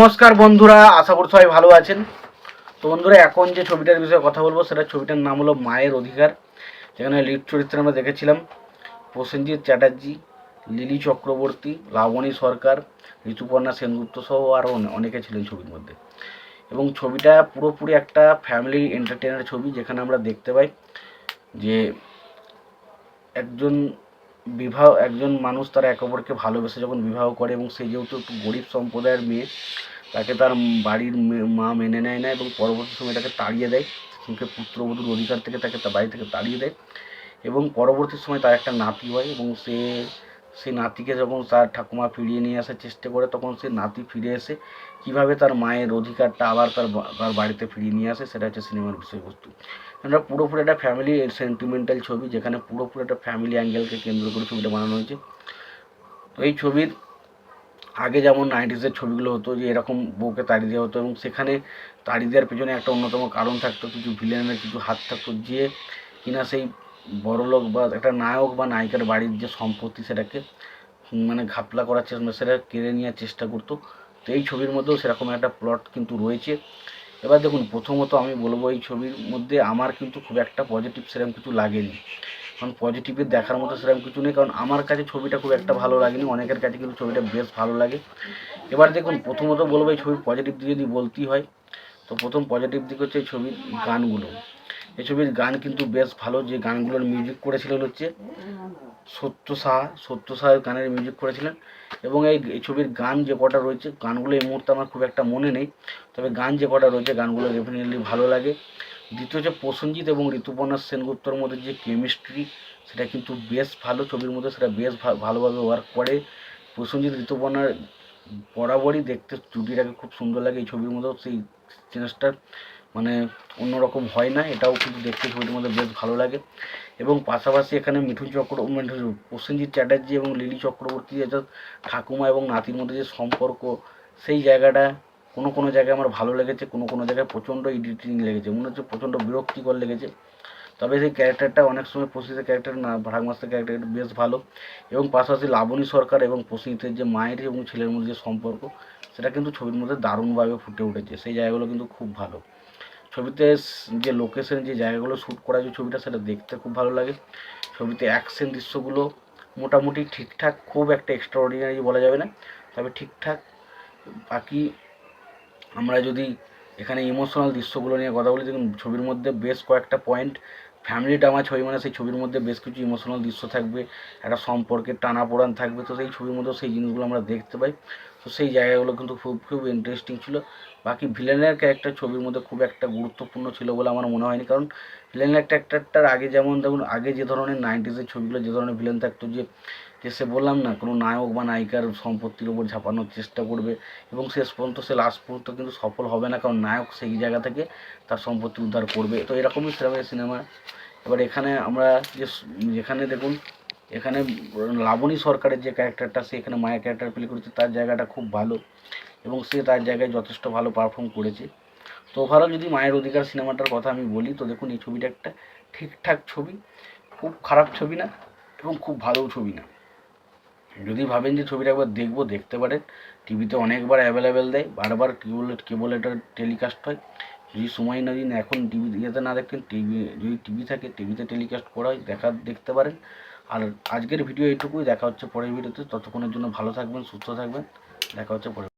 নমস্কার বন্ধুরা, আশা করি সবাই ভালো আছেন। তো বন্ধুরা, এখন যে ছবিটার বিষয়ে কথা বলব, সেটা ছবিটার নাম হলো মায়ের অধিকার। যেখানে লিড চরিত্রে আমরা দেখেছিলাম প্রসেনজিৎ চ্যাটার্জি, লিলি চক্রবর্তী লাবণী সরকার, ঋতুপর্ণা সেনগুপ্ত সহ আরও অনেকে ছিলেন ছবির মধ্যে। এবং ছবিটা পুরোপুরি একটা ফ্যামিলি এন্টারটেনার ছবি, যেখানে আমরা দেখতে পাই যে একজন বিবাহ, একজন মানুষ তার একে অপরকে ভালোবেসে যখন বিবাহ করে এবং সে যেহেতু একটু গরিব সম্প্রদায়ের মেয়ে, তাকে তার বাড়ির মে- মেনে নেয় না এবং পরবর্তী সময় তাকে তাড়িয়ে দেয় সে পুত্রবধূর অধিকার থেকে তাকে তার বাড়ি থেকে তাড়িয়ে দেয় এবং পরবর্তী সময় তার একটা নাতি হয় এবং সে সেই নাতিকে যখন তার ঠাকুমা ফিরিয়ে নিয়ে আসার চেষ্টা করে, তখন সে নাতি ফিরে এসে কীভাবে তার মায়ের অধিকারটা আবার তার তার বাড়িতে ফিরিয়ে নিয়ে আসে, সেটা হচ্ছে সিনেমার বিষয়বস্তু। এটা পুরোপুরি একটা ফ্যামিলি সেন্টিমেন্টাল ছবি, যেখানে পুরোপুরি একটা ফ্যামিলি অ্যাঙ্গেলকে কেন্দ্র করে ছবিটা বানানো হয়েছে। তো এই ছবির আগে যেমন নাইনটিসের ছবিগুলো হতো, যে এরকম বউকে তাড়িয়ে দেওয়া হতো এবং সেখানে তাড়িয়ে দেওয়ার পেছনে একটা অন্যতম কারণ থাকতো, কিছু ভিলেনের কিছু হাত থাকতো, যে কিনা সেই বড়লোক বা একটা নায়ক বা নায়িকার বাড়ির যে সম্পত্তি সেটাকে মানে ঘাপলা করার চেষ্টা সেটা কেড়ে নেওয়ার চেষ্টা করতো। তো এই ছবির মধ্যেও সেরকম একটা প্লট কিন্তু রয়েছে। এবার দেখুন, প্রথমত আমি বলব এই ছবির মধ্যে আমার কিন্তু খুব একটা পজিটিভ সেরকম কিছু লাগেনি। কারণ পজিটিভের দেখার মতো সেরকম কিছু নেই। কারণ আমার কাছে ছবিটা খুব একটা ভালো লাগেনি। অনেকের কাছে কিন্তু ছবিটা বেশ ভালো লাগে। এবার দেখুন, প্রথমত বলব এই ছবির পজিটিভ দিক যদি বলতেই হয়, তো প্রথম পজিটিভ দিক হচ্ছে এই ছবির গানগুলো। এই ছবির গান কিন্তু বেশ ভালো। যে গানগুলোর মিউজিক করেছিলেন হচ্ছে সত্য সাহা, সত্য সাহার গানের মিউজিক করেছিলেন। এবং এই ছবির গান যে কটা রয়েছে, গানগুলো এই মুহূর্তে আমার খুব একটা মনে নেই। তবে গান যে কটা রয়েছে, গানগুলো ডেফিনেটলি ভালো লাগে। দ্বিতীয় হচ্ছে প্রসেনজিৎ এবং ঋতুপর্ণা সেনগুপ্তর মধ্যে যে কেমিস্ট্রি সেটা কিন্তু বেশ ভালো ছবির মধ্যে, সেটা বেশ ভালোভাবে ওয়ার্ক করে। প্রসেনজিৎ ঋতুপর্ণার বরাবরই দেখতে জুটিটাকে খুব সুন্দর লাগে এই ছবির মধ্যেও, সেই জিনিসটার মানে অন্যরকম হয় না, এটাও কিন্তু দেখতে ছবিটির মধ্যে বেশ ভালো লাগে। এবং পাশাপাশি এখানে মিঠুন চক্র প্রসেনজিৎ চ্যাটার্জি এবং লিলি চক্রবর্তী অর্থাৎ ঠাকুমা এবং নাতির মধ্যে যে সম্পর্ক, সেই জায়গাটা কোনো কোনো জায়গায় আমার ভালো লেগেছে, কোনো কোনো জায়গায় প্রচণ্ড এডিটিং লেগেছে, মনে হচ্ছে প্রচণ্ড বিরক্তিকর লেগেছে। তবে সেই ক্যারেক্টারটা অনেক সময় প্রসিদ্ধের ক্যারেক্টার না ভাগ মাস্টার ক্যারেক্টার বেশ ভালো। এবং পাশাপাশি লাবণী সরকার এবং প্রসিদ্ধের যে মায়ের এবং ছেলের মধ্যে যে সম্পর্ক, সেটা কিন্তু ছবির মধ্যে দারুণভাবে ফুটে উঠেছে। সেই জায়গাগুলো কিন্তু খুব ভালো। ছবিতে যে লোকেশন যে জায়গাগুলো শ্যুট করা যে ছবিটা, সেটা দেখতে খুব ভালো লাগে। ছবিতে অ্যাকশন দৃশ্যগুলো মোটামুটি ঠিকঠাক, খুব একটা এক্সট্রা অর্ডিনারি বলা যাবে না। তবে ঠিকঠাক। বাকি আমরা যদি এখানে ইমোশনাল দৃশ্যগুলো নিয়ে কথা বলি, দেখুন, ছবির মধ্যে বেশ কয়েকটা পয়েন্ট ফ্যামিলি ড্রামা ছবি মানে সেই ছবির মধ্যে বেশ কিছু ইমোশনাল দৃশ্য থাকবে, একটা সম্পর্কের টানাপোড়ান থাকবে, তো সেই ছবির মধ্যেও সেই জিনিসগুলো আমরা দেখতে পাই। তো সেই জায়গাগুলো কিন্তু খুব খুব ইন্টারেস্টিং ছিল। বাকি ভিলেনের ক্যারেক্টার ছবির মধ্যে খুব একটা গুরুত্বপূর্ণ ছিল বলে আমার মনে হয়নি। কারণ ভিলেনের ক্যারেক্টারটার আগে যেমন দেখুন, আগে যে ধরনের নাইনটিসের ছবিগুলো, যে ধরনের ভিলেন থাকতো, যে যে সে বললাম না, কোনো নায়ক বা নায়িকার সম্পত্তির উপর ঝাঁপানোর চেষ্টা করবে এবং শেষ পর্যন্ত সে লাস্ট পর্যন্ত কিন্তু সফল হবে না, কারণ নায়ক সেই জায়গা থেকে তার সম্পত্তি উদ্ধার করবে। তো এরকমই সেরকম সিনেমা। এবার এখানে আমরা যে, যেখানে দেখুন এখানে লাবণী সরকারের যে ক্যারেক্টারটা সে এখানে মায়ের ক্যারেক্টার প্লে করেছে, তার জায়গাটা খুব ভালো এবং সে তার জায়গায় যথেষ্ট ভালো পারফর্ম করেছে। তো ওভারঅল যদি মায়ের অধিকার সিনেমাটার কথা আমি বলি, তো দেখুন, এই ছবিটা একটা ঠিকঠাক ছবি, খুব খারাপ ছবি না এবং খুব ভালো ছবি না। যদি ভাবেন যে ছবিটা একবার দেখব, দেখতে পারেন। টিভিতে অনেকবার অ্যাভেলেবেল দেয়, বারবার কেবল কেবল এটা টেলিকাস্ট হয়। যদি সময় না দিন এখন টিভি ইয়েতে না দেখেন টিভি যদি টিভি থাকে টিভিতে টেলিকাস্ট করা হয়, দেখা, দেখতে পারেন। আর আজকের ভিডিও এটুকুই দেখা হচ্ছে পরের ভিডিওতে। ততক্ষণের জন্য ভালো থাকবেন, সুস্থ থাকবেন। দেখা হচ্ছে পরে